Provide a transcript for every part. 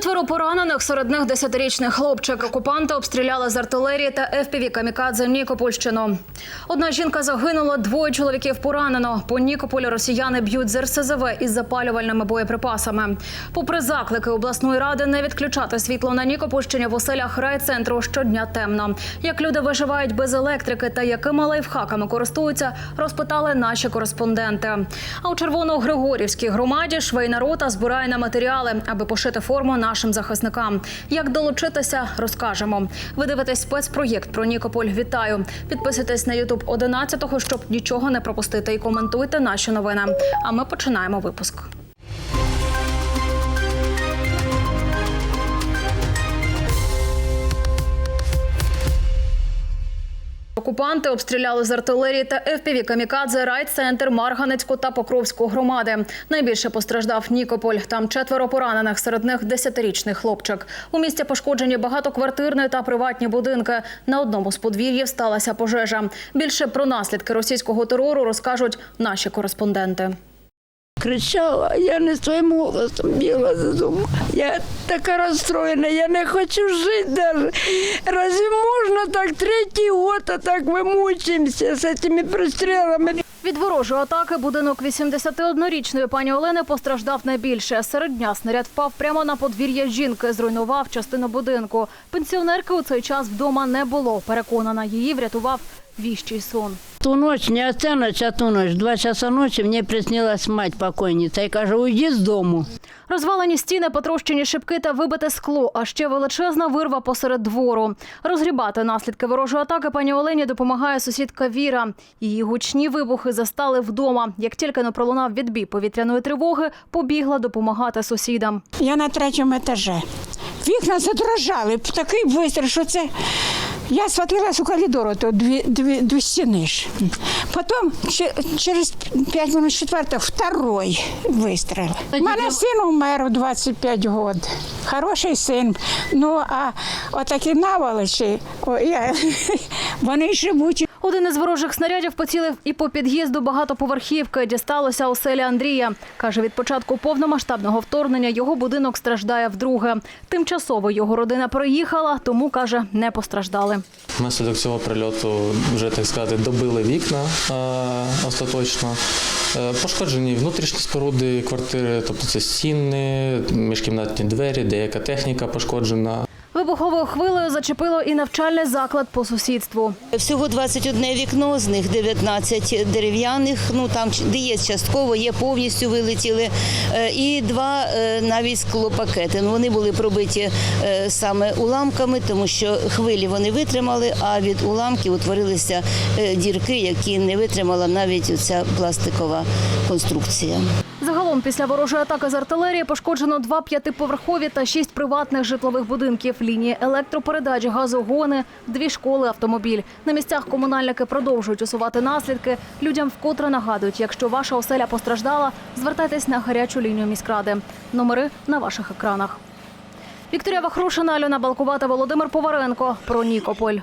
Четверо поранених, серед них десятирічний хлопчик. Окупанти обстріляли з артилерії та ФПВ камікадзе Нікопольщину. Одна жінка загинула, двоє чоловіків поранено. По Нікополі росіяни б'ють з РСЗВ із запалювальними боєприпасами. Попри заклики обласної ради не відключати світло на Нікопольщині в оселях райцентру щодня темно. Як люди виживають без електрики та якими лайфхаками користуються, розпитали наші кореспонденти. А у Червоно-Григорівській громаді швейна рота збирає на матеріали, аби пошити форму нашим захисникам. Як долучитися, розкажемо. Ви дивитесь спецпроєкт про Нікополь. Вітаю! Підписуйтесь на Ютуб 11-го, щоб нічого не пропустити, і коментуйте наші новини. А ми починаємо випуск. Окупанти обстріляли з артилерії та ФПВ камікадзе райцентр Марганецьку та Покровську громади. Найбільше постраждав Нікополь. Там четверо поранених, серед них десятирічний хлопчик. У місті пошкоджені багатоквартирні та приватні будинки. На одному з подвір'їв сталася пожежа. Більше про наслідки російського терору розкажуть наші кореспонденти. Кричала, я не своїм голосом бігла за дому. Я така розстроєна, я не хочу жити даже. Разве можна так третій год, а так ми мучимося з цими пристрілами? Від ворожої атаки будинок 81-річної пані Олени постраждав найбільше. Серед дня снаряд впав прямо на подвір'я жінки, зруйнував частину будинку. Пенсіонерки у цей час вдома не було. Переконана, її врятував віщий сон. Ту ночь, не оця ночь, а ту ночь, два часа ночі мені приснилась мать покойниця і каже, уйди з дому. Розвалені стіни, потрощені шибки та вибите скло, а ще величезна вирва посеред двору. Розгрібати наслідки ворожої атаки пані Олені допомагає сусідка Віра. Її гучні вибухи застали вдома. Як тільки не пролунав відбій повітряної тривоги, побігла допомагати сусідам. Я на третьому етажі. Вікна задрожали, такий вистріл, що це. Я смотрелась у коридору, то дві, дві, дві стіни ж. Потім че- через 5 минут четверта второй вистріл. У мене син умер у 25 років. Хороший син. Ну, а отакі наволочі, о, я, вони живуть. Один із ворожих снарядів поцілив і по під'їзду багатоповерхівки. Дісталося оселі Андрія. Каже, від початку повномасштабного вторгнення його будинок страждає вдруге. Тимчасово його родина приїхала, тому каже, не постраждали. Внаслідок цього прильоту вже так сказати добили вікна остаточно. Е, Пошкоджені внутрішні споруди квартири, тобто це стіни, міжкімнатні двері, деяка техніка пошкоджена. Вибуховою хвилею зачепило і навчальний заклад по сусідству. Всього 21 вікно, з них 19 дерев'яних. Ну там де є частково, є повністю вилетіли. Е, І два е, навіть склопакети. Ну вони були пробиті е, саме уламками, тому що хвилі вони витримали, а від уламків утворилися дірки, які не витримала навіть ця пластикова конструкція. Загалом після ворожої атаки з артилерії пошкоджено два п'ятиповерхові та шість приватних житлових будинків, лінії електропередач, газогони, дві школи, автомобіль. На місцях комунальники продовжують усувати наслідки. Людям вкотре нагадують, якщо ваша оселя постраждала, звертайтесь на гарячу лінію міськради. Номери на ваших екранах. Вікторія Вахрушина, Альона Балкувата, Володимир Поваренко. Про Нікополь.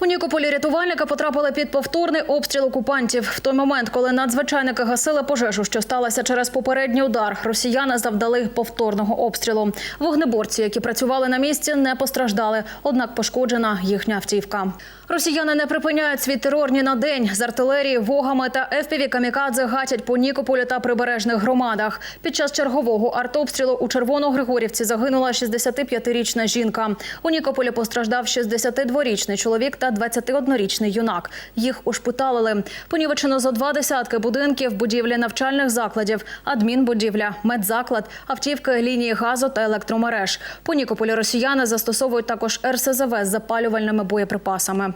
У Нікополі рятувальники потрапили під повторний обстріл окупантів. В той момент, коли надзвичайники гасили пожежу, що сталася через попередній удар, росіяни завдали повторного обстрілу. Вогнеборці, які працювали на місці, не постраждали, однак пошкоджена їхня автівка. Росіяни не припиняють свій терор ні на день. З артилерії, вогами та ФПВ камікадзе гатять по Нікополю та прибережних громадах. Під час чергового артобстрілу у Червоногригорівці загинула 65-річна жінка. У Нікополі постраждав 62-річний чоловік та 21-річний юнак. Їх ушпиталили. Понівечено зо два десятки будинків, будівлі навчальних закладів, адмінбудівля, медзаклад, автівки, лінії газу та електромереж. По Нікополі росіяни застосовують також РСЗВ з запалювальними боєприпасами.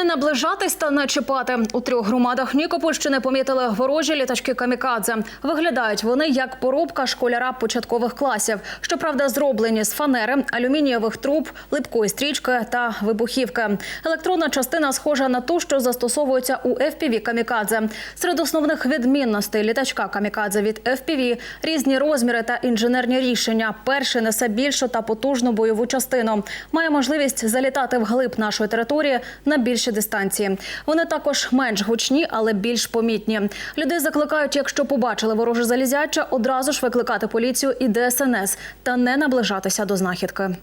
Не наближатись та не чіпати. У трьох громадах Нікопольщини помітили ворожі літачки камікадзе. Виглядають вони як поробка школяра початкових класів. Щоправда, зроблені з фанери, алюмінієвих труб, липкої стрічки та вибухівки. Електронна частина схожа на ту, що застосовується у FPV камікадзе. Серед основних відмінностей літачка камікадзе від FPV – різні розміри та інженерні рішення. Перший несе більшу та потужну бойову частину. Має можливість залітати вглиб нашої території на більш більші дистанції. Вони також менш гучні, але більш помітні. Людей закликають, якщо побачили вороже залізяча, одразу ж викликати поліцію і ДСНС та не наближатися до знахідки.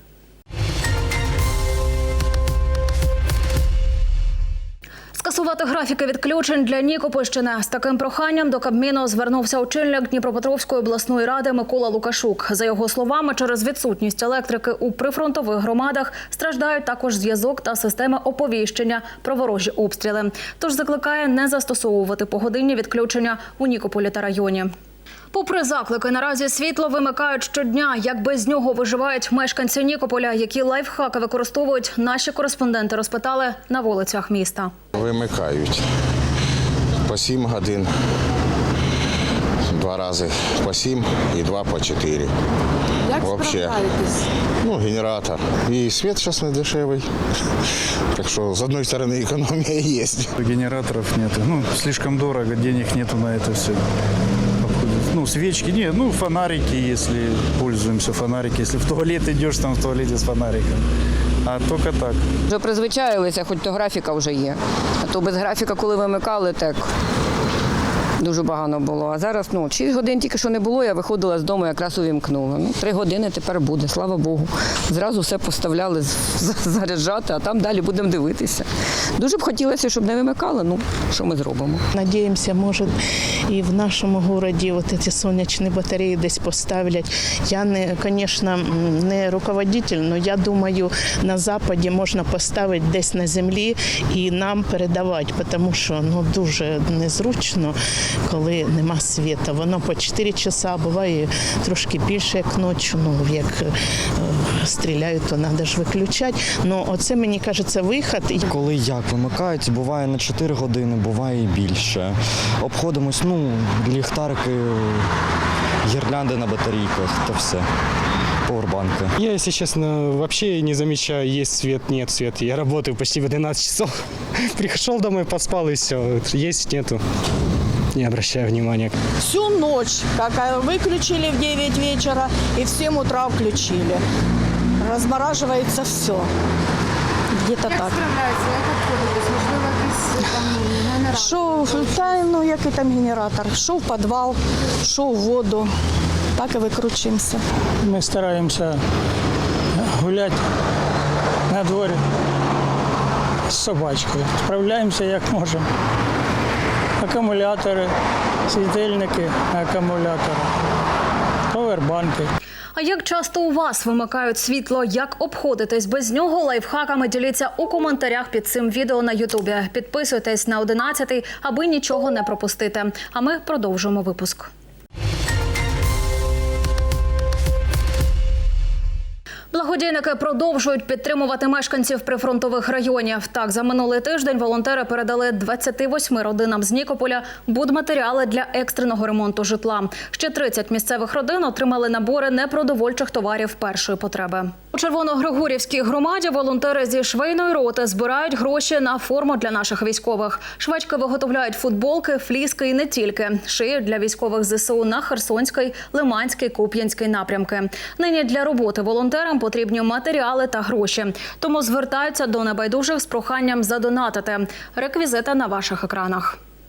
Скасувати графіки відключень для Нікопольщини з таким проханням до Кабміну звернувся очільник Дніпропетровської обласної ради Микола Лукашук. За його словами, через відсутність електрики у прифронтових громадах страждають також зв'язок та системи оповіщення про ворожі обстріли. Тож закликає не застосовувати погодинні відключення у Нікополі та районі. Попри заклики, наразі світло вимикають щодня. Як без нього виживають мешканці Нікополя, які лайфхаки використовують, наші кореспонденти розпитали на вулицях міста. Вимикають по 7 годин, два рази по 7 і два по 4. Як Вообще. Ну, генератор. І світ зараз не дешевий. Так що з одної сторони економія є. Генераторов нету. Ну, слишком дорого, денег нету на это все. Ну, свечки, не, ну, фонарики, если пользуемся, фонарики. Если в туалет идешь, там в туалете с фонариком. А только так. Вже призвичаїлися, хоч то графіка вже є. А то без графіка, коли вимикали, так дуже погано було. А зараз ну, 6 годин тільки що не було, я виходила з дому, якраз увімкнула. Ну, 3 години тепер буде, слава Богу. Зразу все поставляли заряджати, а там далі будемо дивитися. Дуже б хотілося, щоб не вимикали, ну що ми зробимо. Надіємося, може і в нашому городі от ці сонячні батареї десь поставлять. Я не, звісно, не руководитель, але я думаю, на западі можна поставити десь на землі і нам передавати, тому що ну дуже незручно, коли нема світу. Воно по 4 часа буває трошки більше, як ночі. Ну як е, стріляють, то треба ж виключати. Ну оце мені кажеться вихід. Коли як вимикають, буває на 4 години, буває і більше. Обходимось, ну, ліхтарики, гірлянди на батарейках та все. Повербанки. Я, если честно, вообще не замечаю, есть свет, нет света. Я работаю почти в 12 часов. Пришел домой, поспал и все. Есть, нету. Не обращаю внимания. Всю ночь, как э, выключили в 9 вечера и в 7 утра включили. Размораживается все. Где-то так. Що, та, ну, який там генератор? Що в підвал, що в воду. Так і викручуємося. Мы стараемся гулять на дворе с собачкой. Справляемся як можем. Акумулятори, світильники, акумулятори, повербанки. А як часто у вас вимикають світло? Як обходитесь без нього? Лайфхаками діліться у коментарях під цим відео на Ютубі. Підписуйтесь на 11, аби нічого не пропустити. А ми продовжуємо випуск. Благодійники продовжують підтримувати мешканців прифронтових районів. Так, за минулий тиждень волонтери передали 28 родинам з Нікополя будматеріали для екстреного ремонту житла. Ще 30 місцевих родин отримали набори непродовольчих товарів першої потреби. У Червоногригорівській громаді волонтери зі швейної роти збирають гроші на форму для наших військових. Швачки виготовляють футболки, фліски і не тільки шиють для військових ЗСУ на Херсонський, Лиманський, Куп'янський напрямки. Нині для роботи волонтерам потрібні матеріали та гроші. Тому звертаються до небайдужих з проханням задонатити. Реквізити на ваших екранах.